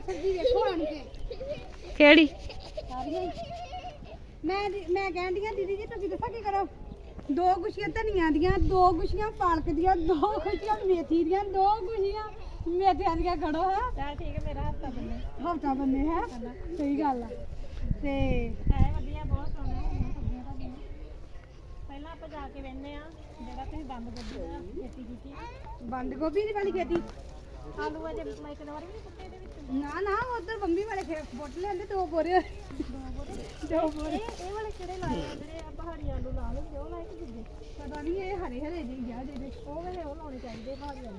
ਸਬਜ਼ੀ ਵੇਖੋ ਆਣ ਕੇ। ਕਿਹੜੀ? ਸਾਰੀਆਂ ਹੀ। ਮੈਂ ਦੀ- ਮੈਂ ਕਹਿੰਦੀ ਦੀਦੀ ਜੀ ਤੁਸੀਂ ਦੱਸਾਂ ਕੀ ਕਰੋ? ਦੋ ਗੁੱਛੀਆਂ ਧਨੀਆਂ ਦੀਆਂ ਦੋ ਗੁੱਛੀਆਂ ਪਾਲਕ ਦੀਆਂ ਦੋ ਗੁੱਛੀਆਂ ਮੇਥੀ ਦੀਆਂ ਦੋ ਗੁੱਛੀਆਂ ਮੇਥੀਆਂ ਦੀਆਂ ਖੜੋ ਹੈ। ਚੱਲ ਠੀਕ ਹੈ ਮੇਰਾ ਹੱਥ ਬੰਨੇ ਹਫਤਾ ਬੰਨੇ ਹੈ। ਸਹੀ ਗੱਲ ਆ। ਤੇ ਹੈ ਵਧੀਆ ਬਹੁਤ ਸੋਹਣਾ ਹੈ ਸਬਜ਼ੀਆਂ ਤੁਹਾਡੀਆਂ ਪਹਿਲਾਂ ਆਪਾਂ ਜਾ ਕੇ ਵੇਖਨੇ ਆ ਜਿਹੜਾ ਤੁਸੀਂ ਬੰਦ ਗੋਭੀ ਦਾ ਖੇਤੀ ਕੀਤੀ। ਬੰਦ ਗੋਭੀ ਦੀ ਵਾਲੀ ਖੇਤੀ? ਆਲੂ ਅਜੇ ਵੀ ਵਿੱਚ ਨਾ ਨਾ ਉਧਰ ਬੰਬੀ ਵਾਲੇ ਖੇਤ ਪੁੱਟ ਲੈਂਦੇ ਦੋ ਬੋਰੇ ਦੋ ਬੋਰੇ। ਇਹ ਇਹ ਵਾਲੇ ਕਿਹੜੇ ਲਾਏ ਆ? ਜਿਹੜੇ ਆ ਪਹਾੜੀ ਆਲੂ ਲਾ ਲਓ ਉਹ ਲਾਏ ਕਿ ਦੂਜੇ? ਪਤਾ ਨਹੀਂ ਇਹ ਹਰੇ ਹਰੇ ਜਿਹੇ ਆ ਜਿਹੜੇ ਉਹ ਵੇਲੇ ਉਹ ਲਾਉਣੇ ਚਾਹੀਦੇ ਪਹਾੜੀ ਆਲੂ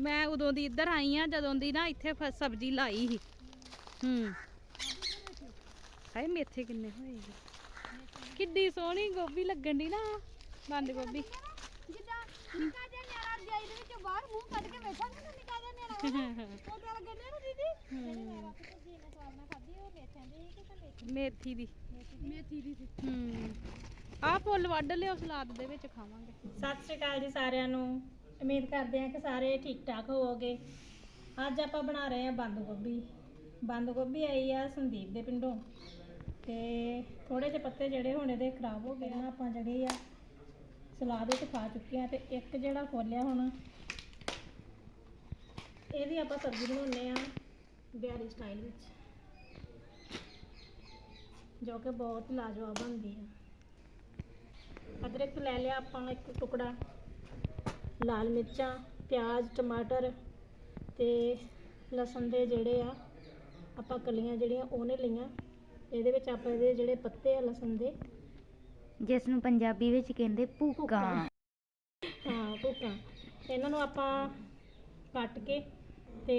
ਮੈਂ ਉਦੋਂ ਦੀ ਇੱਧਰ ਆਈ ਆ ਜਦੋਂ ਦੀ ਨਾ ਇੱਥੇ ਸਬਜ਼ੀ ਲਾਈ ਸੀ। ਹੂੰ। ਹਾਏ ਮੇਥੇ ਕਿੰਨੇ ਹੋਏ ਜੀ। ਕਿੱਡੀ ਸੋਹਣੀ ਗੋਭੀ ਲੱਗਣ ਦੀ ਨਾ। ਬੰਦ ਗੋਭੀ। ਜਿੱਦਾਂ ਨਿੱਕਾ ਜਿਹਾ ਨਿਆਣਾ ਰਜਾਈ ਦੇ ਵਿੱਚੋਂ ਬਾਹਰ ਮੂੰਹ ਕੱਢ ਕੇ ਬੈਠਾ ਨਾ ਨਿੱਕਾ ਜਿਹਾ ਨਿਆਣਾ ਉਹ ਤਾਂ ਲੱਗਣੇ ਨਾ ਦੀਦੀ ਮੇਥੀ ਦੀ। ਮੇਥੀ ਦੀ। ਹੂੰ। ਆਹ ਫੁੱਲ ਵੱਢ ਲਿਓ ਸਲਾਦ ਦੇ ਵਿੱਚ ਖਾਵਾਂਗੇ। ਸਤਿ ਸ਼੍ਰੀ ਅਕਾਲ ਜੀ ਸਾਰਿਆਂ ਨੂੰ। ਉਮੀਦ ਕਰਦੇ ਹਾਂ ਕਿ ਸਾਰੇ ਠੀਕ ਠਾਕ ਹੋਵੋਗੇ। ਅੱਜ ਆਪਾਂ ਬਣਾ ਰਹੇ ਹਾਂ ਬੰਦ ਗੋਭੀ। ਬੰਦ ਗੋਭੀ ਆਈ ਆ ਸੰਦੀਪ ਦੇ ਪਿੰਡੋਂ। ਤੇ ਥੋੜੇ ਜਿਹੇ ਪੱਤੇ ਜਿਹੜੇ ਹੁਣ ਇਹਦੇ ਖਰਾਬ ਹੋ ਗਏ ਨਾ ਆਪਾਂ ਜਿਹੜੇ ਆ ਸਲਾਦ ਵਿੱਚ ਖਾ ਚੁੱਕੇ ਆ ਤੇ ਇੱਕ ਜਿਹੜਾ ਫੋਲਿਆ ਹੁਣ ਇਹਦੀ ਆਪਾਂ ਸਬਜ਼ੀ ਬਣਾਉਂਦੇ ਆ ਬਿਹਾਰੀ ਸਟਾਈਲ ਵਿੱਚ, ਜੋ ਕਿ ਬਹੁਤ ਲਾਜਵਾਬ ਬਣਦੀ ਆ। ਅਦਰਕ ਲੈ ਲਿਆ ਆਪਾਂ ਇੱਕ ਟੁਕੜਾ, ਲਾਲ ਮਿਰਚਾਂ, ਪਿਆਜ਼, ਟਮਾਟਰ ਤੇ ਲਸਣ ਦੇ ਜਿਹੜੇ ਆ, ਆਪਾਂ ਕਲੀਆਂ ਜਿਹੜੀਆਂ ਉਹਨੇ ਲਈਆਂ, ਇਹਦੇ ਵਿੱਚ ਆਪਾਂ ਇਹਦੇ ਜਿਹੜੇ ਪੱਤੇ ਆ ਲਸਣ ਦੇ ਜਿਸ ਨੂੰ ਪੰਜਾਬੀ ਵਿੱਚ ਕਹਿੰਦੇ ਭੂਕਾਂ। ਹਾਂ ਭੁੱਕਾਂ। ਇਹਨਾਂ ਨੂੰ ਆਪਾਂ ਕੱਟ ਕੇ ਤੇ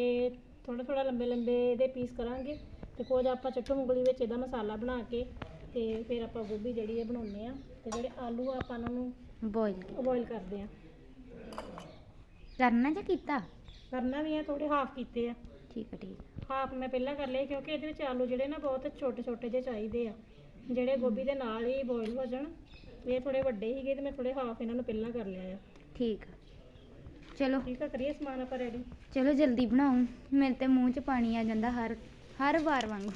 ਥੋੜਾ ਥੋੜਾ ਲੰਬੇ ਲੰਬੇ ਇਹਦੇ ਪੀਸ ਕਰਾਂਗੇ। ਤੇ ਕੁਝ ਆਪਾਂ ਚੱਟੂ ਉਂਗਲੀ ਵਿੱਚ ਇਹਦਾ ਮਸਾਲਾ ਬਣਾ ਕੇ ਤੇ ਫਿਰ ਆਪਾਂ ਗੋਭੀ ਜਿਹੜੀ ਇਹ ਬਣਾਉਂਦੇ ਆ। ਤੇ ਜਿਹੜੇ ਆਲੂ ਆ ਆਪਾਂ ਉਹਨਾਂ ਨੂੰ ਬੋਇਲ ਬੋਇਲ ਕਰਦੇ ਆ। ਕਰਨਾ ਜਾਂ ਕੀਤਾ? ਕਰਨਾ ਵੀ ਆ ਥੋੜੇ ਹਾਫ ਕੀਤੇ ਆ। ਠੀਕ ਹੈ ਠੀਕ ਹਾਫ ਮੈਂ ਪਹਿਲਾਂ ਕਰ ਲਏ ਕਿਉਂਕਿ ਇਹਦੇ ਵਿੱਚ ਆਲੂ ਜਿਹੜੇ ਨਾ ਬਹੁਤ ਛੋਟੇ ਛੋਟੇ ਜਿਹੇ ਚਾਹੀਦੇ ਆ। ਜਿਹੜੇ ਗੋਭੀ ਦੇ ਨਾਲ ਹੀ ਬੋਇਲ ਹੋ ਜਾਣ ਇਹ ਥੋੜੇ ਵੱਡੇ ਸੀਗੇ ਤੇ ਮੈਂ ਥੋੜੇ ਹਾਫ ਇਹਨਾਂ ਨੂੰ ਪਹਿਲਾਂ ਕਰ ਲਿਆ ਆ। ਠੀਕ ਆ। ਚਲੋ। ਠੀਕ ਆ ਕਰੀਏ ਸਮਾਨ ਆਪਾਂ ਰੈਡੀ ਚਲੋ ਜਲਦੀ ਬਣਾਓ। ਮੇਰੇ ਤੇ ਮੂੰਹ 'ਚ ਪਾਣੀ ਆ ਜਾਂਦਾ ਹਰ ਹਰ ਵਾਰ ਵਾਂਗੂ।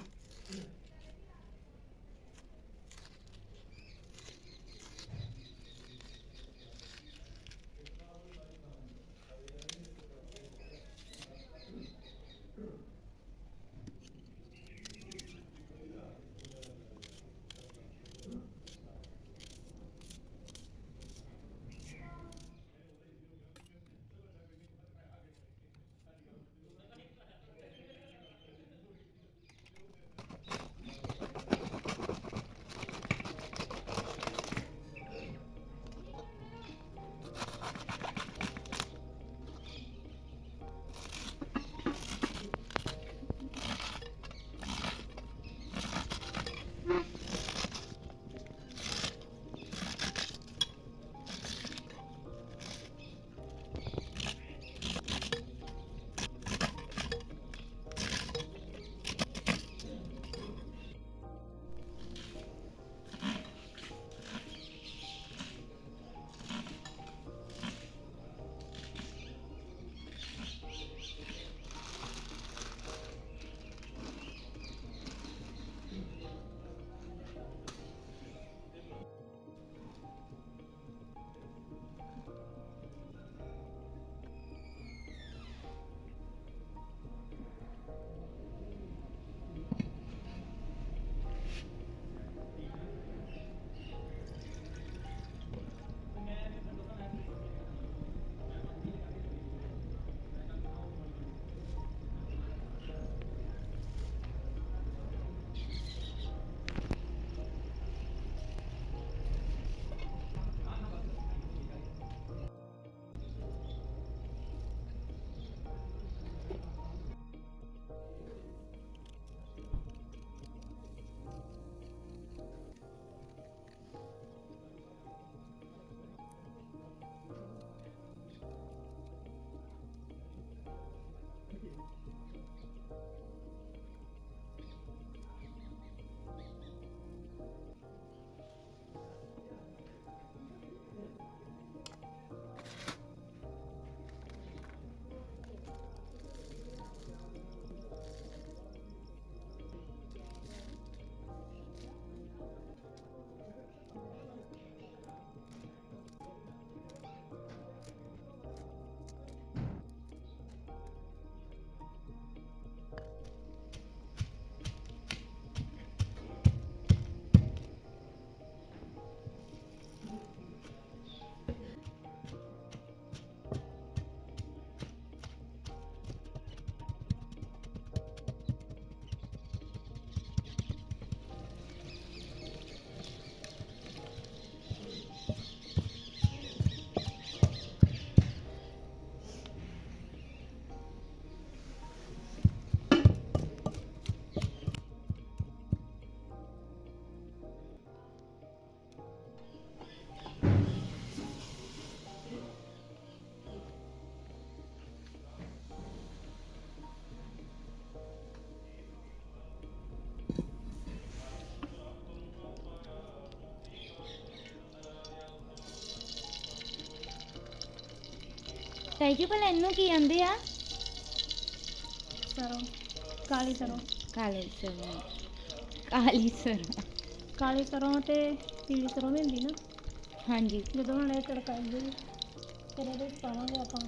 ਤਾਈ ਜੀ ਭਲਾ ਇਹਨੂੰ ਕੀ ਆਂਦੇ ਆ? ਸਰੋਂ ਕਾਲੀ ਸਰੋਂ। ਕਾਲੇ ਸਰੋਂ। ਕਾਲੀ ਸਰੋਂ। ਕਾਲੀ ਸਰੋਂ ਤੇ ਪੀਲੀ ਸਰੋਂ ਵੀ ਹੁੰਦੀ ਨਾ? ਹਾਂਜੀ। ਜਦੋਂ ਹੁਣ ਇਹ ਤੜਕਾਈਏ ਫਿਰ ਇਹਦੇ ਵਿੱਚ ਪਾਵਾਂਗੇ ਆਪਾਂ।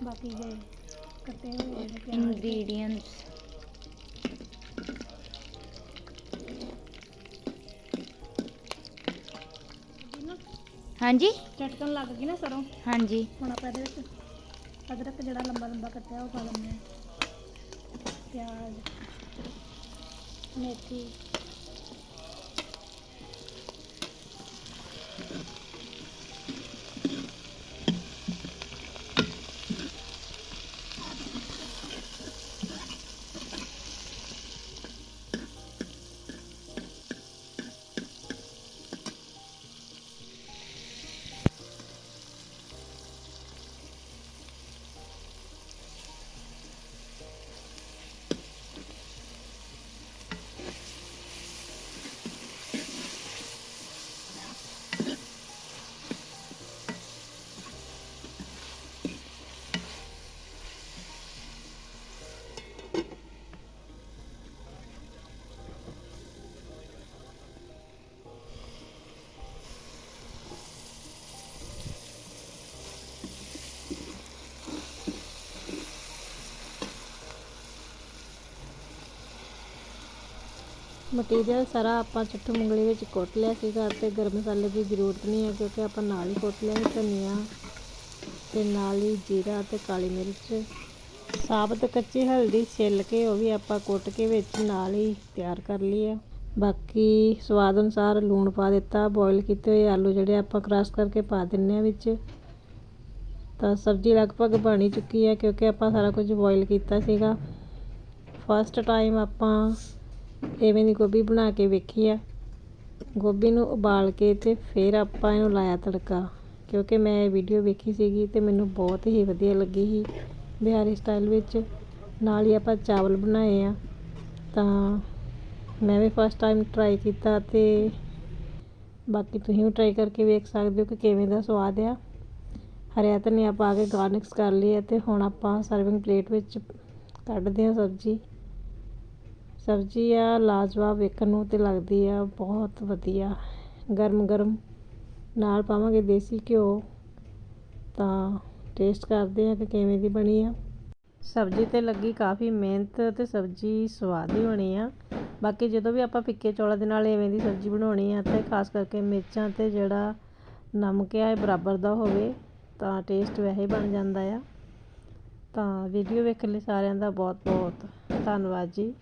ਬਾਕੀ ਜੇ ਕੱਟੇ ਹੋਏ ਨੇ ਪਿਆਜ਼ ਇੰਗਰੀਡੀਅੰਟਸ ਹਾਂਜੀ? ਚਟਕਣ ਲੱਗ ਗਈ ਨਾ ਸਰੋਂ। ਹਾਂਜੀ। ਹੁਣ ਆਪਾਂ ਇਹਦੇ ਵਿੱਚ ਅਦਰਕ ਜਿਹੜਾ ਲੰਬਾ ਲੰਬਾ ਕੱਟਿਆ ਉਹ ਪਾ ਲੈਂਦੇ ਹਾਂ। ਪਿਆਜ਼ ਮੇਥੀ ਮਟੀਰੀਅਲ ਸਾਰਾ ਆਪਾਂ ਚਿੱਟੂ ਮੁੰਗਲੀ ਵਿੱਚ ਕੁੱਟ ਲਿਆ ਸੀਗਾ ਤੇ ਗਰਮ ਮਸਾਲੇ ਦੀ ਜ਼ਰੂਰਤ ਨਹੀਂ ਹੈ ਕਿਉਂਕਿ ਆਪਾਂ ਨਾਲ ਹੀ ਕੁੱਟ ਲਿਆ ਸੀ ਧਨੀਆ ਤੇ ਨਾਲ ਹੀ ਜੀਰਾ ਤੇ ਕਾਲੀ ਮਿਰਚ। ਸਾਬਤ ਕੱਚੀ ਹਲਦੀ ਛਿੱਲ ਕੇ ਉਹ ਵੀ ਆਪਾਂ ਕੁੱਟ ਕੇ ਵਿੱਚ ਨਾਲ ਹੀ ਤਿਆਰ ਕਰ ਲਈ ਹੈ ਬਾਕੀ ਸਵਾਦ ਅਨੁਸਾਰ ਲੂਣ ਪਾ ਦਿੱਤਾ ਬੋਇਲ ਕੀਤੇ ਹੋਏ ਆਲੂ ਜਿਹੜੇ ਆਪਾਂ ਕ੍ਰਾਸ ਕਰਕੇ ਪਾ ਦਿੰਨੇ ਆ ਵਿੱਚ। ਤਾਂ ਸਬਜ਼ੀ ਲਗਭਗ ਬਣ ਚੁੱਕੀ ਹੈ ਕਿਉਂਕਿ ਆਪਾਂ ਸਾਰਾ ਕੁਝ ਬੋਇਲ ਕੀਤਾ ਸੀਗਾ। ਫਸਟ ਟਾਈਮ ਆਪਾਂ ਇਵੇਂ ਦੀ ਗੋਭੀ ਬਣਾ ਕੇ ਵੇਖੀ ਆ। ਗੋਭੀ ਨੂੰ ਉਬਾਲ ਕੇ ਤੇ ਫਿਰ ਆਪਾਂ ਇਹਨੂੰ ਲਾਇਆ ਤੜਕਾ। ਕਿਉਂਕਿ ਮੈਂ ਇਹ ਵੀਡੀਓ ਵੇਖੀ ਸੀਗੀ ਤੇ ਮੈਨੂੰ ਬਹੁਤ ਹੀ ਵਧੀਆ ਲੱਗੀ ਸੀ ਬਿਹਾਰੀ ਸਟਾਈਲ ਵਿੱਚ। ਨਾਲ ਹੀ ਆਪਾਂ ਚਾਵਲ ਬਣਾਏ ਆ। ਤਾਂ ਮੈਂ ਵੀ ਫਸਟ ਟਾਈਮ ਟਰਾਈ ਕੀਤਾ ਤੇ ਬਾਕੀ ਤੁਸੀਂ ਵੀ ਟਰਾਈ ਕਰਕੇ ਵੇਖ ਸਕਦੇ ਹੋ ਕਿ ਕਿਵੇਂ ਦਾ ਸਵਾਦ ਆ। ਹਰਿਆ ਧਨੀਆ ਪਾ ਕੇ ਗਾਰਨਿਸ਼ ਕਰ ਲਈ ਹੈ ਤੇ ਹੁਣ ਆਪਾਂ ਸਰਵਿੰਗ ਪਲੇਟ ਵਿੱਚ ਕੱਢਦੇ ਹਾਂ ਸਬਜ਼ੀ। ਸਬਜ਼ੀ ਆ, ਲਾਜਵਾਬ ਵੇਖਣ ਨੂੰ ਤਾਂ ਲੱਗਦੀ ਆ, ਬਹੁਤ ਵਧੀਆ। ਗਰਮ ਗਰਮ ਨਾਲ ਪਾਵਾਂਗੇ ਦੇਸੀ ਘਿਓ, ਤਾਂ ਟੇਸਟ ਕਰਦੇ ਆ ਕਿ ਕਿਵੇਂ ਦੀ ਬਣੀ ਆ। ਸਬਜ਼ੀ ਤੇ ਲੱਗੀ ਕਾਫੀ ਮਿਹਨਤ ਤੇ ਸਬਜ਼ੀ ਸਵਾਦ ਹੀ ਹੋਣੀ ਆ। ਬਾਕੀ ਜਦੋਂ ਵੀ ਆਪਾਂ ਫਿੱਕੇ ਚੌਲਾਂ ਦੇ ਨਾਲ ਐਵੇਂ ਦੀ ਸਬਜ਼ੀ ਬਣਾਉਣੀ ਆ ਤੇ ਖਾਸ ਕਰਕੇ ਮਿਰਚਾਂ ਤੇ ਜਿਹੜਾ ਨਮਕ ਆ, ਇਹ ਬਰਾਬਰ ਦਾ ਹੋਵੇ, ਤਾਂ ਟੇਸਟ ਵੈਸੇ ਬਣ ਜਾਂਦਾ ਆ। ਤਾਂ ਵੀਡੀਓ ਵੇਖਣ ਲਈ ਸਾਰਿਆਂ ਦਾ ਬਹੁਤ ਬਹੁਤ ਧੰਨਵਾਦ ਜੀ।